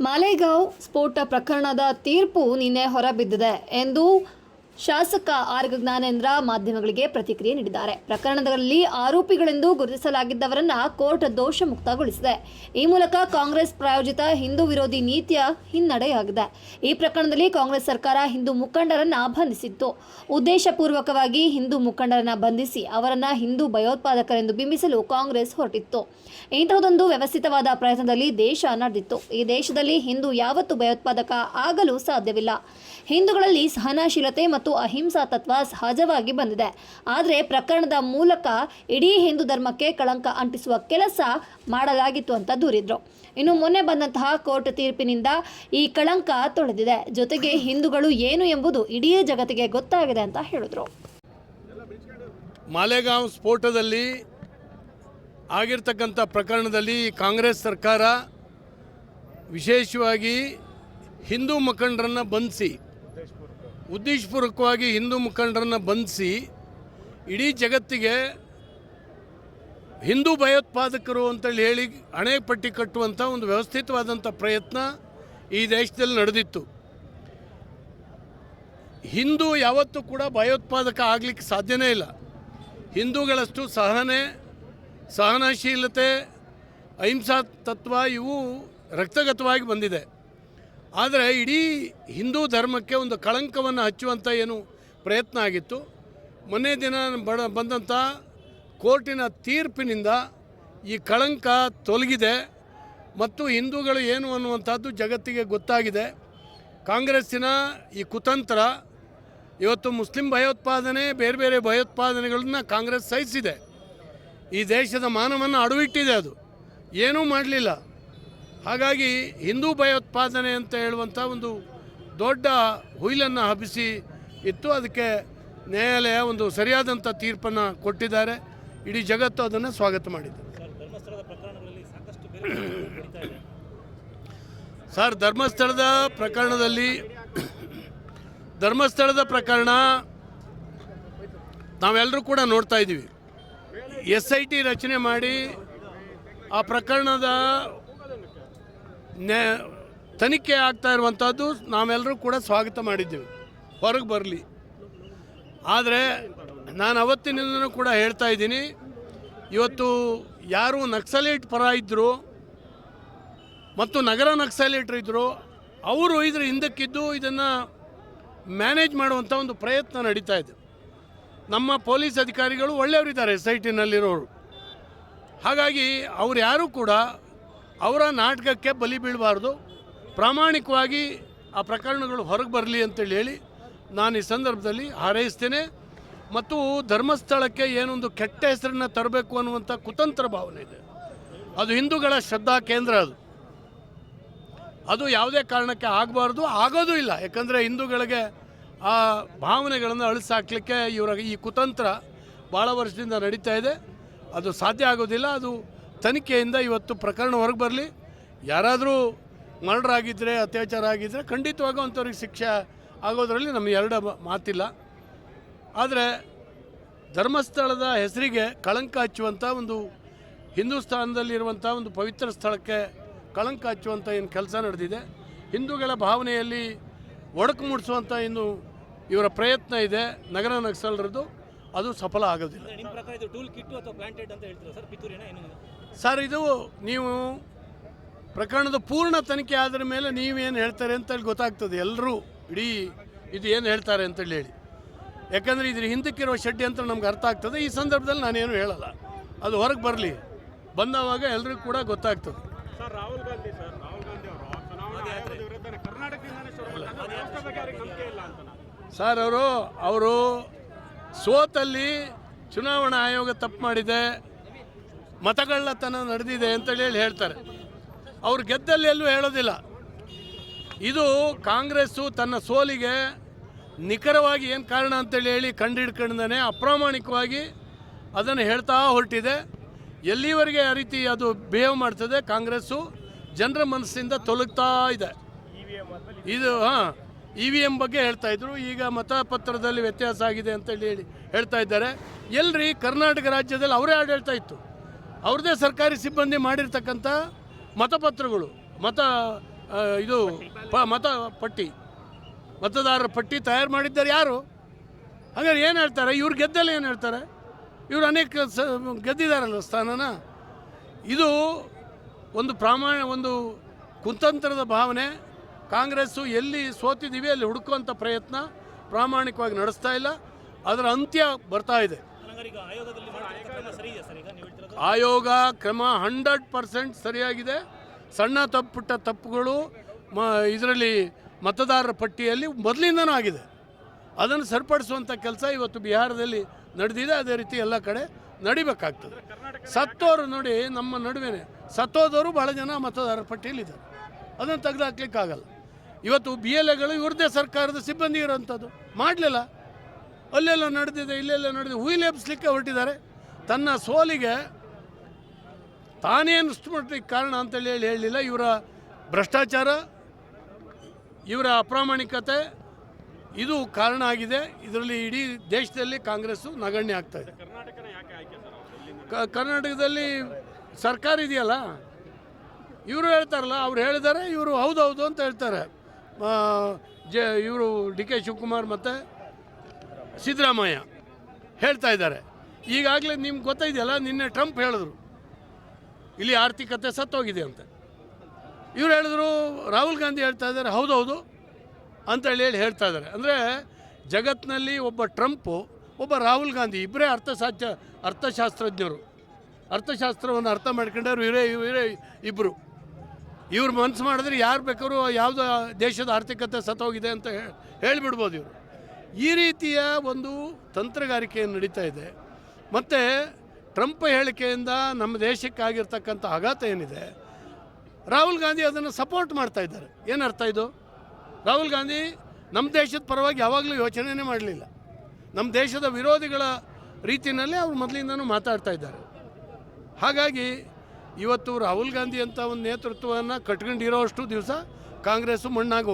ಮಾಲೇಗಾಂವ್ ಸ್ಫೋಟ ಪ್ರಕರಣದ ತೀರ್ಪು ನಿನ್ನೆ ಹೊರಬಿದ್ದಿದೆ ಎಂದು ಶಾಸಕ ಆರ್ ಜ್ಞಾನೇಂದ್ರ ಮಾಧ್ಯಮಗಳಿಗೆ ಪ್ರತಿಕ್ರಿಯೆ ನೀಡಿದ್ದಾರೆ. ಪ್ರಕರಣದಲ್ಲಿ ಆರೋಪಿಗಳೆಂದು ಗುರುತಿಸಲಾಗಿದ್ದವರನ್ನ ಕೋರ್ಟ್ ದೋಷ ಮುಕ್ತಗೊಳಿಸಿದೆ ಈ ಮೂಲಕ ಕಾಂಗ್ರೆಸ್ ಪ್ರಾಯೋಜಿತ ಹಿಂದೂ ವಿರೋಧಿ ನೀತಿಯ ಹಿನ್ನಡೆಯಾಗಿದೆ. ಈ ಪ್ರಕರಣದಲ್ಲಿ ಕಾಂಗ್ರೆಸ್ ಸರ್ಕಾರ ಹಿಂದೂ ಮುಖಂಡರನ್ನ ಬಂಧಿಸಿತ್ತು. ಉದ್ದೇಶಪೂರ್ವಕವಾಗಿ ಹಿಂದೂ ಮುಖಂಡರನ್ನ ಬಂಧಿಸಿ ಅವರನ್ನ ಹಿಂದೂ ಭಯೋತ್ಪಾದಕರೆಂದು ಬಿಂಬಿಸಲು ಕಾಂಗ್ರೆಸ್ ಹೊರಟಿತ್ತು. ಇಂತಹದೊಂದು ವ್ಯವಸ್ಥಿತವಾದ ಪ್ರಯತ್ನದಲ್ಲಿ ದೇಶ ನಡೆದಿತ್ತು. ಈ ದೇಶದಲ್ಲಿ ಹಿಂದೂ ಯಾವತ್ತೂ ಭಯೋತ್ಪಾದಕ ಆಗಲು ಸಾಧ್ಯವಿಲ್ಲ. ಹಿಂದೂಗಳಲ್ಲಿ ಸಹನಶೀಲತೆ ಮತ್ತು ಅಹಿಂಸಾ ತತ್ವ ಸಹಜವಾಗಿ ಬಂದಿದೆ. ಆದರೆ ಪ್ರಕರಣದ ಮೂಲಕ ಇಡೀ ಹಿಂದೂ ಧರ್ಮಕ್ಕೆ ಕಳಂಕ ಅಂಟಿಸುವ ಕೆಲಸ ಮಾಡಲಾಗಿತ್ತು ಅಂತ ದೂರಿದ್ರು. ಇನ್ನು ಮೊನ್ನೆ ಬಂದಂತಹ ಕೋರ್ಟ್ ತೀರ್ಪಿನಿಂದ ಈ ಕಳಂಕ ತೊಳೆದಿದೆ. ಜೊತೆಗೆ ಹಿಂದೂಗಳು ಏನು ಎಂಬುದು ಇಡೀ ಜಗತ್ತಿಗೆ ಗೊತ್ತಾಗಿದೆ ಅಂತ ಹೇಳಿದ್ರು. ಮಾಲೆಗಾಂವ್ ಸ್ಫೋಟದಲ್ಲಿ ಆಗಿರ್ತಕ್ಕಂಥ ಪ್ರಕರಣದಲ್ಲಿ ಕಾಂಗ್ರೆಸ್ ಸರ್ಕಾರ ವಿಶೇಷವಾಗಿ ಹಿಂದೂ ಮುಖಂಡರನ್ನು ಬಂಧಿಸಿ ಉದ್ದೇಶಪೂರ್ವಕವಾಗಿ ಹಿಂದೂ ಮುಖಂಡರನ್ನು ಬಂಧಿಸಿ ಇಡೀ ಜಗತ್ತಿಗೆ ಹಿಂದೂ ಭಯೋತ್ಪಾದಕರು ಅಂತೇಳಿ ಹೇಳಿ ಹಣೆ ಪಟ್ಟಿ ಕಟ್ಟುವಂಥ ಒಂದು ವ್ಯವಸ್ಥಿತವಾದಂಥ ಪ್ರಯತ್ನ ಈ ದೇಶದಲ್ಲಿ ನಡೆದಿತ್ತು. ಹಿಂದೂ ಯಾವತ್ತೂ ಕೂಡ ಭಯೋತ್ಪಾದಕ ಆಗಲಿಕ್ಕೆ ಸಾಧ್ಯನೇ ಇಲ್ಲ. ಹಿಂದೂಗಳಷ್ಟು ಸಹನೆ, ಸಹನಶೀಲತೆ ಅಹಿಂಸಾ ತತ್ವ ಇವು ರಕ್ತಗತವಾಗಿ ಬಂದಿದೆ. ಆದರೆ ಇಡೀ ಹಿಂದೂ ಧರ್ಮಕ್ಕೆ ಒಂದು ಕಳಂಕವನ್ನು ಹಚ್ಚುವಂಥ ಏನು ಪ್ರಯತ್ನ ಆಗಿತ್ತು. ಮೊನ್ನೆ ದಿನ ಬಡ ಬಂದಂಥ ಕೋರ್ಟಿನ ತೀರ್ಪಿನಿಂದ ಈ ಕಳಂಕ ತೊಲಗಿದೆ ಮತ್ತು ಹಿಂದೂಗಳು ಏನು ಅನ್ನುವಂಥದ್ದು ಜಗತ್ತಿಗೆ ಗೊತ್ತಾಗಿದೆ. ಕಾಂಗ್ರೆಸ್ಸಿನ ಈ ಕುತಂತ್ರ ಇವತ್ತು ಮುಸ್ಲಿಂ ಭಯೋತ್ಪಾದನೆ, ಬೇರೆ ಬೇರೆ ಭಯೋತ್ಪಾದನೆಗಳನ್ನ ಕಾಂಗ್ರೆಸ್ ಸಹಿಸಿದೆ. ಈ ದೇಶದ ಮಾನವನ್ನು ಅಡವಿಟ್ಟಿದೆ ಅದು. ಏನೂ ಮಾಡಲಿಲ್ಲ. ಹಾಗಾಗಿ ಹಿಂದೂ ಭಯೋತ್ಪಾದನೆ ಅಂತ ಹೇಳುವಂಥ ಒಂದು ದೊಡ್ಡ ಹುಯಿಲನ್ನು ಹಬ್ಬಿಸಿ ಇತ್ತು. ಅದಕ್ಕೆ ನ್ಯಾಯಾಲಯ ಒಂದು ಸರಿಯಾದಂಥ ತೀರ್ಪನ್ನು ಕೊಟ್ಟಿದ್ದಾರೆ. ಇಡೀ ಜಗತ್ತು ಅದನ್ನು ಸ್ವಾಗತ ಮಾಡಿದೆ. ಸರ್ ಧರ್ಮಸ್ಥಳದ ಪ್ರಕರಣದಲ್ಲಿ ಧರ್ಮಸ್ಥಳದ ಪ್ರಕರಣ ನಾವೆಲ್ಲರೂ ಕೂಡ ನೋಡ್ತಾ ಇದ್ದೀವಿ. ಎಸ್ ಐ ಟಿ ರಚನೆ ಮಾಡಿ ಆ ಪ್ರಕರಣದ ತನಿಖೆ ಆಗ್ತಾ ಇರುವಂಥದ್ದು ನಾವೆಲ್ಲರೂ ಕೂಡ ಸ್ವಾಗತ ಮಾಡಿದ್ದೇವೆ. ಹೊರಗೆ ಬರಲಿ. ಆದರೆ ನಾನು ಅವತ್ತಿನಿಂದನೂ ಕೂಡ ಹೇಳ್ತಾ ಇದ್ದೀನಿ, ಇವತ್ತು ಯಾರು ನಕ್ಸಲೇಟ್ ಪರ ಇದ್ದರು ಮತ್ತು ನಗರ ನಕ್ಸಲೇಟ್ರು ಇದ್ದರು ಅವರು ಇದ್ರ ಹಿಂದಕ್ಕಿದ್ದು ಇದನ್ನು ಮ್ಯಾನೇಜ್ ಮಾಡುವಂಥ ಒಂದು ಪ್ರಯತ್ನ ನಡೀತಾ ಇದೆ. ನಮ್ಮ ಪೊಲೀಸ್ ಅಧಿಕಾರಿಗಳು ಒಳ್ಳೆಯವರಿದ್ದಾರೆ ಎಸ್ ಐ ಟಿನಲ್ಲಿರೋರು ಹಾಗಾಗಿ ಅವ್ರು ಯಾರೂ ಕೂಡ ಅವರ ನಾಟಕಕ್ಕೆ ಬಲಿ ಬೀಳಬಾರ್ದು. ಪ್ರಾಮಾಣಿಕವಾಗಿ ಆ ಪ್ರಕರಣಗಳು ಹೊರಗೆ ಬರಲಿ ಅಂತೇಳಿ ಹೇಳಿ ನಾನು ಈ ಸಂದರ್ಭದಲ್ಲಿ ಹಾರೈಸ್ತೇನೆ. ಮತ್ತು ಧರ್ಮಸ್ಥಳಕ್ಕೆ ಏನೊಂದು ಕೆಟ್ಟ ಹೆಸರನ್ನು ತರಬೇಕು ಅನ್ನುವಂಥ ಕುತಂತ್ರ ಭಾವನೆ ಇದೆ. ಅದು ಹಿಂದೂಗಳ ಶ್ರದ್ಧಾ ಕೇಂದ್ರ ಅದು. ಅದು ಯಾವುದೇ ಕಾರಣಕ್ಕೆ ಆಗಬಾರ್ದು, ಆಗೋದೂ ಇಲ್ಲ. ಯಾಕಂದರೆ ಹಿಂದೂಗಳಿಗೆ ಆ ಭಾವನೆಗಳನ್ನು ಅಳಿಸಾಕ್ಲಿಕ್ಕೆ ಇವರ ಈ ಕುತಂತ್ರ ಭಾಳ ವರ್ಷದಿಂದ ನಡೀತಾ ಇದೆ. ಅದು ಸಾಧ್ಯ ಆಗೋದಿಲ್ಲ. ಅದು ತನಿಖೆಯಿಂದ ಇವತ್ತು ಪ್ರಕರಣ ಹೊರಗೆ ಬರಲಿ. ಯಾರಾದರೂ ಮರ್ಡರ್ ಆಗಿದ್ದರೆ ಅತ್ಯಾಚಾರ ಆಗಿದ್ದರೆ ಖಂಡಿತವಾಗೂ ಅಂಥವ್ರಿಗೆ ಶಿಕ್ಷೆ ಆಗೋದರಲ್ಲಿ ನಮಗೆ ಎರಡು ಮಾತಿಲ್ಲ. ಆದರೆ ಧರ್ಮಸ್ಥಳದ ಹೆಸರಿಗೆ ಕಳಂಕ ಹಚ್ಚುವಂಥ ಒಂದು ಹಿಂದೂಸ್ಥಾನದಲ್ಲಿರುವಂಥ ಒಂದು ಪವಿತ್ರ ಸ್ಥಳಕ್ಕೆ ಕಳಂಕ ಹಚ್ಚುವಂಥ ಏನು ಕೆಲಸ ನಡೆದಿದೆ. ಹಿಂದೂಗಳ ಭಾವನೆಯಲ್ಲಿ ಒಡಕು ಮೂಡಿಸುವಂಥ ಇನ್ನು ಇವರ ಪ್ರಯತ್ನ ಇದೆ. ನಗರ ನಕ್ಸಲರದ್ದು ಅದು ಸಫಲ ಆಗೋದಿಲ್ಲ. ನಿಮ್ಮ ಪ್ರಕಾರ ಇದು ಟೂಲ್ ಕಿಟ್ಟು ಅಥವಾ ಪ್ಲಾಂಟೆಡ್ ಅಂತ ಹೇಳ್ತೀರಾ ಸರ್? ಪಿತೂರಿನ ಏನು ಸರ್ ಇದು ನೀವು ಪ್ರಕರಣದ ಪೂರ್ಣ ತನಿಖೆ ಆದ ಮೇಲೆ ನೀವೇನು ಹೇಳ್ತಾರೆ ಅಂತೇಳಿ ಗೊತ್ತಾಗ್ತದೆ. ಎಲ್ಲರೂ ಇಡೀ ಇದು ಏನು ಹೇಳ್ತಾರೆ ಅಂತೇಳಿ ಹೇಳಿ. ಯಾಕಂದರೆ ಇದ್ರ ಹಿಂದಕ್ಕಿರೋ ಷಡ್ಯಂತ್ರ ನಮ್ಗೆ ಅರ್ಥ ಆಗ್ತದೆ. ಈ ಸಂದರ್ಭದಲ್ಲಿ ನಾನೇನು ಹೇಳಲ್ಲ. ಅದು ಹೊರಗೆ ಬರಲಿ. ಬಂದವಾಗ ಎಲ್ರಿಗೂ ಕೂಡ ಗೊತ್ತಾಗ್ತದೆ. ಸರ್ ಅವರು ಅವರು ಸೋತಲ್ಲಿ ಚುನಾವಣಾ ಆಯೋಗ ತಪ್ಪು ಮಾಡಿದೆ ಮತಗಳ್ಳತನ ನಡೆದಿದೆ ಅಂತೇಳಿ ಹೇಳಿ ಹೇಳ್ತಾರೆ. ಅವ್ರು ಗೆದ್ದಲ್ಲಿ ಎಲ್ಲೂ ಹೇಳೋದಿಲ್ಲ. ಇದು ಕಾಂಗ್ರೆಸ್ಸು ತನ್ನ ಸೋಲಿಗೆ ನಿಖರವಾಗಿ ಏನು ಕಾರಣ ಅಂತೇಳಿ ಹೇಳಿ ಕಂಡುಹಿಡ್ಕೊಂಡೇ ಅಪ್ರಾಮಾಣಿಕವಾಗಿ ಅದನ್ನು ಹೇಳ್ತಾ ಹೊರಟಿದೆ. ಎಲ್ಲಿವರೆಗೆ ಆ ರೀತಿ ಅದು ಬಿಹೇವ್ ಮಾಡ್ತದೆ ಕಾಂಗ್ರೆಸ್ಸು ಜನರ ಮನಸ್ಸಿಂದ ತೊಲಗ್ತಾ ಇದೆ. ಇದು, ಹಾಂ. ಇ ವಿ ಎಂ ಬಗ್ಗೆ ಹೇಳ್ತಾ ಇದ್ರು. ಈಗ ಮತಪತ್ರದಲ್ಲಿ ವ್ಯತ್ಯಾಸ ಆಗಿದೆ ಅಂತ ಹೇಳಿ ಹೇಳ್ತಾ ಇದ್ದಾರೆ. ಎಲ್ರಿ ಕರ್ನಾಟಕ ರಾಜ್ಯದಲ್ಲಿ ಅವರೇ ಆಡಳಿತ ಇತ್ತು. ಅವ್ರದ್ದೇ ಸರ್ಕಾರಿ ಸಿಬ್ಬಂದಿ ಮಾಡಿರ್ತಕ್ಕಂಥ ಮತಪತ್ರಗಳು, ಮತ ಇದು ಪ, ಮತ ಪಟ್ಟಿ. ಮತದಾರರ ಪಟ್ಟಿ ತಯಾರು ಮಾಡಿದ್ದಾರೆ ಯಾರು? ಹಾಗಾದ್ರೆ ಏನು ಹೇಳ್ತಾರೆ? ಇವ್ರು ಗೆದ್ದಲ್ಲ ಏನು ಹೇಳ್ತಾರೆ? ಇವರು ಅನೇಕ ಸ ಗೆದ್ದಿದ್ದಾರಲ್ಲ ಸ್ಥಾನನ? ಇದು ಒಂದು ಪ್ರಾಮಾಣ, ಒಂದು ಕುತಂತ್ರದ ಭಾವನೆ. ಕಾಂಗ್ರೆಸ್ಸು ಎಲ್ಲಿ ಸೋತಿದ್ದೀವಿ, ಅಲ್ಲಿ ಹುಡುಕುವಂಥ ಪ್ರಯತ್ನ ಪ್ರಾಮಾಣಿಕವಾಗಿ ನಡೆಸ್ತಾ ಇಲ್ಲ. ಅದರ ಅಂತ್ಯ ಬರ್ತಾ ಇದೆ. ಆಯೋಗ ಕ್ರಮ ಹಂಡ್ರೆಡ್ ಪರ್ಸೆಂಟ್ ಸರಿಯಾಗಿದೆ. ಸಣ್ಣ ತಪ್ಪುಟ್ಟ ತಪ್ಪುಗಳು ಮ, ಇದರಲ್ಲಿ ಮತದಾರರ ಪಟ್ಟಿಯಲ್ಲಿ ಮೊದಲಿಂದನೂ ಆಗಿದೆ. ಅದನ್ನು ಸರಿಪಡಿಸುವಂಥ ಕೆಲಸ ಇವತ್ತು ಬಿಹಾರದಲ್ಲಿ ನಡೆದಿದೆ. ಅದೇ ರೀತಿ ಎಲ್ಲ ಕಡೆ ನಡಿಬೇಕಾಗ್ತದೆ. ಸತ್ತೋರು ನೋಡಿ ನಮ್ಮ ನಡುವೆ ಸತ್ತೋದವರು ಭಾಳ ಜನ ಮತದಾರರ ಪಟ್ಟಿಯಲ್ಲಿದ್ದಾರೆ. ಅದನ್ನು ತೆಗೆದುಹಾಕ್ಲಿಕ್ಕಾಗಲ್ಲ ಇವತ್ತು ಬಿ ಎಲ್ ಎಗಳು ಇವ್ರದ್ದೇ ಸರ್ಕಾರದ ಸಿಬ್ಬಂದಿ ಇರೋಂಥದ್ದು. ಮಾಡಲಿಲ್ಲ. ಅಲ್ಲೆಲ್ಲ ನಡೆದಿದೆ, ಇಲ್ಲೆಲ್ಲ ನಡೆದಿದೆ. ಹುಯಿಲ್ ಎಬ್ಸ್ಲಿಕ್ಕೆ ಹೊರಟಿದ್ದಾರೆ. ತನ್ನ ಸೋಲಿಗೆ ತಾನೇನು ಮಟ್ಟಿಗೆ ಕಾರಣ ಅಂತೇಳಿ ಹೇಳಿ ಹೇಳಲಿಲ್ಲ. ಇವರ ಭ್ರಷ್ಟಾಚಾರ, ಇವರ ಅಪ್ರಾಮಾಣಿಕತೆ, ಇದು ಕಾರಣ ಆಗಿದೆ. ಇದರಲ್ಲಿ ಇಡೀ ದೇಶದಲ್ಲಿ ಕಾಂಗ್ರೆಸ್ಸು ನಗಣ್ಯ ಆಗ್ತಾ ಇದೆ. ಕರ್ನಾಟಕದಲ್ಲಿ ಸರ್ಕಾರ ಇದೆಯಲ್ಲ? ಇವರು ಹೇಳ್ತಾರಲ್ಲ, ಅವ್ರು ಹೇಳಿದ್ದಾರೆ, ಇವರು ಹೌದು ಹೌದು ಅಂತ ಹೇಳ್ತಾರೆ. ಜೆ, ಇವರು ಡಿ ಕೆ ಶಿವಕುಮಾರ್ ಮತ್ತು ಸಿದ್ದರಾಮಯ್ಯ ಹೇಳ್ತಾ ಇದ್ದಾರೆ. ಈಗಾಗಲೇ ನಿಮ್ಗೆ ಗೊತ್ತಾಯಿದೆಯಲ್ಲ ನಿನ್ನೆ ಟ್ರಂಪ್ ಹೇಳಿದ್ರು, ಇಲ್ಲಿ ಆರ್ಥಿಕತೆ ಸತ್ತೋಗಿದೆ ಅಂತ. ಇವ್ರು ಹೇಳಿದ್ರು, ರಾಹುಲ್ ಗಾಂಧಿ ಹೇಳ್ತಾ ಇದ್ದಾರೆ, ಹೌದೌದು ಅಂತೇಳಿ ಹೇಳಿ ಹೇಳ್ತಾ ಇದ್ದಾರೆ. ಅಂದರೆ ಜಗತ್ತಿನಲ್ಲಿ ಒಬ್ಬ ಟ್ರಂಪು, ಒಬ್ಬ ರಾಹುಲ್ ಗಾಂಧಿ ಇಬ್ಬರೇ ಅರ್ಥಶಾಸ್ತ್ರ ಅರ್ಥಶಾಸ್ತ್ರಜ್ಞರು. ಅರ್ಥಶಾಸ್ತ್ರವನ್ನು ಅರ್ಥ ಮಾಡ್ಕೊಂಡವ್ರು ಇವರೇ ಇವರೇ ಇಬ್ಬರು ಇವ್ರು ಮನಸ್ಸು ಮಾಡಿದ್ರೆ ಯಾರು ಬೇಕಾದ್ರೂ ಯಾವುದೋ ದೇಶದ ಆರ್ಥಿಕತೆ ಸತ್ತೋಗಿದೆ ಅಂತ ಹೇಳಿಬಿಡ್ಬೋದು ಇವರು. ಈ ರೀತಿಯ ಒಂದು ತಂತ್ರಗಾರಿಕೆ ನಡೀತಾ ಇದೆ. ಮತ್ತು ಟ್ರಂಪ್ ಹೇಳಿಕೆಯಿಂದ ನಮ್ಮ ದೇಶಕ್ಕಾಗಿರ್ತಕ್ಕಂಥ ಆಘಾತ ಏನಿದೆ? ರಾಹುಲ್ ಗಾಂಧಿ ಅದನ್ನು ಸಪೋರ್ಟ್ ಮಾಡ್ತಾ ಇದ್ದಾರೆ. ಏನರ್ಥ ಇದು? ರಾಹುಲ್ ಗಾಂಧಿ ನಮ್ಮ ದೇಶದ ಪರವಾಗಿ ಯಾವಾಗಲೂ ಯೋಚನೆನೇ ಮಾಡಲಿಲ್ಲ. ನಮ್ಮ ದೇಶದ ವಿರೋಧಿಗಳ ರೀತಿಯಲ್ಲಿ ಅವರು ಮೊದಲಿಂದನೂ ಮಾತಾಡ್ತಾ ಇದ್ದಾರೆ. ಹಾಗಾಗಿ ಇವತ್ತು ರಾಹುಲ್ ಗಾಂಧಿ ಅಂತ ಒಂದು ನೇತೃತ್ವವನ್ನು ಕಟ್ಕೊಂಡಿರೋಷ್ಟು ದಿವಸ ಕಾಂಗ್ರೆಸ್ಸು ಮಣ್ಣಾಗಿ